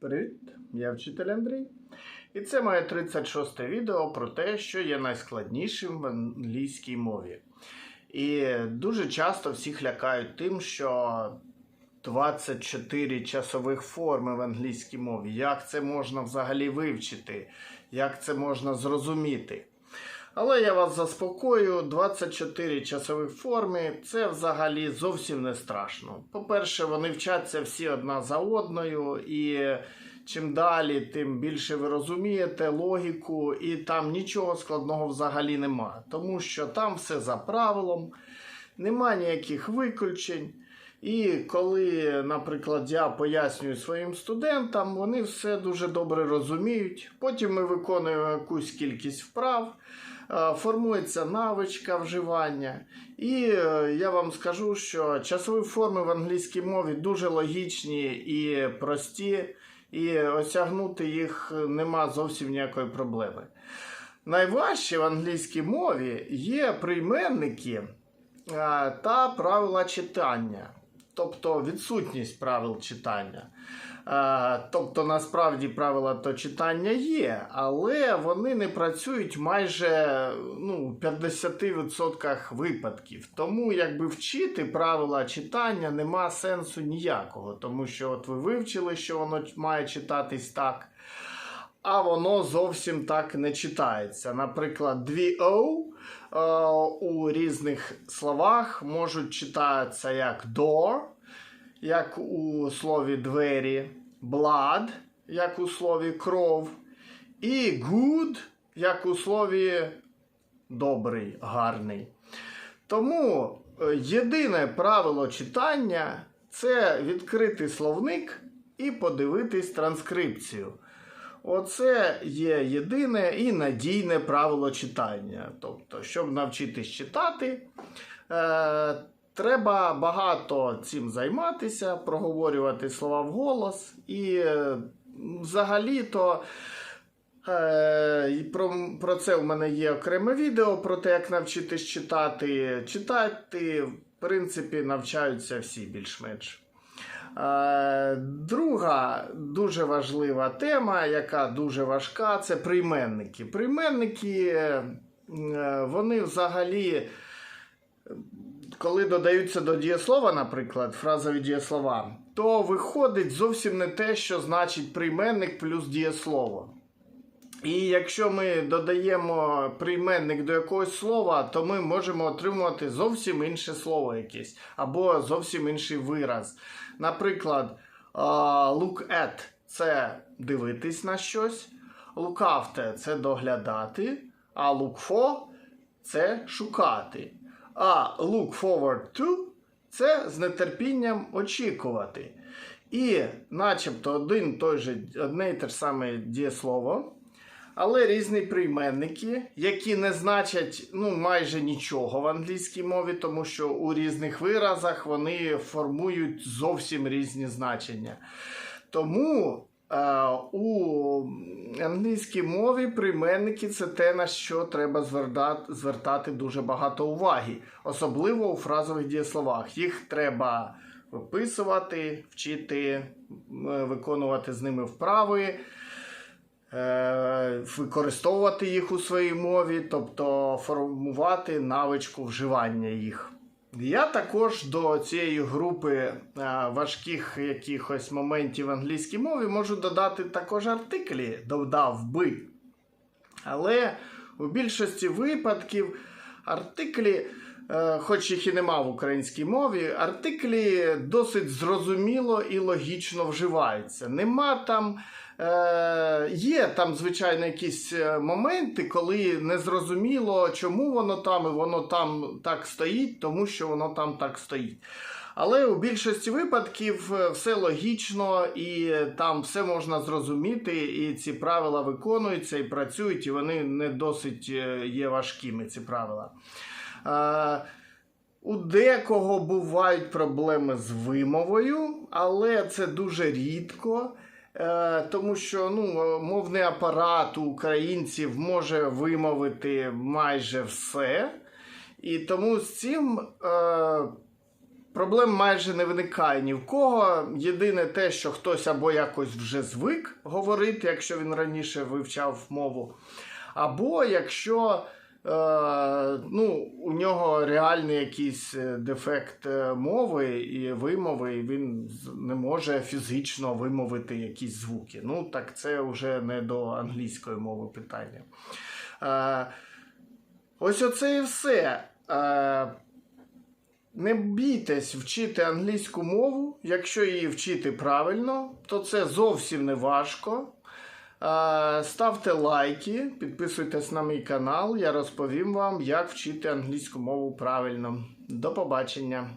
Привіт, я вчитель Андрій. І це моє 36 відео про те, що є найскладнішим в англійській мові. І дуже часто всіх лякають тим, що 24 часових форми в англійській мові. Як це можна взагалі вивчити? Як це можна зрозуміти? Але я вас заспокою, 24 часових форми це взагалі зовсім не страшно. По-перше, вони вчаться всі одна за одною, і чим далі, тим більше ви розумієте логіку, і там нічого складного взагалі нема. Тому що там все за правилом, нема ніяких виключень. І коли, наприклад, я пояснюю своїм студентам, вони все дуже добре розуміють. Потім ми виконуємо якусь кількість вправ, формується навичка вживання. І е, я вам скажу, що часові форми в англійській мові дуже логічні і прості, і осягнути їх нема зовсім ніякої проблеми. Найважче в англійській мові є прийменники е, та правила читання тобто відсутність правил читання. Е, Тобто, насправді правила то читання є, але вони не працюють майже ну, 50% випадків. Тому якби вчити правила читання нема сенсу ніякого, тому що от ви вивчили, що воно має читатись так. А воно зовсім так не читається. Наприклад, дві O е, у різних словах можуть читатися як door, як у слові двері, blood, як у слові кров, і good, як у слові добрий, гарний. Тому е, єдине правило читання це відкрити словник і подивитись транскрипцію. Оце є єдине і надійне правило читання. Тобто, щоб навчитись читати, е, треба багато цим займатися, проговорювати слова вголос. І е, взагалі-то е, про, про це в мене є окреме відео про те, як навчитись читати. Читати, в принципі, навчаються всі більш-менш. Е, Друга дуже важлива тема, яка дуже важка, це прийменники. Прийменники, е, вони взагалі, коли додаються до дієслова, наприклад, фразові дієслова, то виходить зовсім не те, що значить прийменник плюс дієслово. І якщо ми додаємо прийменник до якогось слова, то ми можемо отримувати зовсім інше слово якесь, або зовсім інший вираз. Наприклад, look at це дивитись на щось, look after це доглядати, а look for це шукати. А look forward to це з нетерпінням очікувати. І начебто один той же, одне й те ж саме дієслово але різні прийменники, які не значать ну, майже нічого в англійській мові, тому що у різних виразах вони формують зовсім різні значення. Тому е, у англійській мові прийменники це те, на що треба звертати, звертати дуже багато уваги, особливо у фразових дієсловах. Їх треба виписувати, вчити, виконувати з ними вправи. Е, використовувати їх у своїй мові, тобто формувати навичку вживання їх. Я також до цієї групи е, важких якихось моментів в англійській мові можу додати також артиклі, додав би. Але у більшості випадків артиклі, е, хоч їх і нема в українській мові, артиклі досить зрозуміло і логічно вживаються. Нема там. Е, Є там, звичайно, якісь е, моменти, коли незрозуміло, чому воно там, і воно там так стоїть, тому що воно там так стоїть. Але у більшості випадків е, все логічно і там все можна зрозуміти, і ці правила виконуються і працюють, і вони не досить е, є важкими, ці правила. Е, у декого бувають проблеми з вимовою, але це дуже рідко. Е, тому що ну, мовний апарат у українців може вимовити майже все. І тому з цим е, Проблем майже не виникає ні в кого. Єдине те, що хтось або якось вже звик говорити, якщо він раніше вивчав мову, або якщо е, ну, у нього реальний якийсь е, дефект е, мови і вимови, і він не може фізично вимовити якісь звуки. Ну, так це вже не до англійської мови питання. Е, ось оце і все. Е, не бійтесь вчити англійську мову. Якщо її вчити правильно, то це зовсім не важко. Е, Ставте лайки, підписуйтесь на мій канал. Я розповім вам, як вчити англійську мову правильно. До побачення!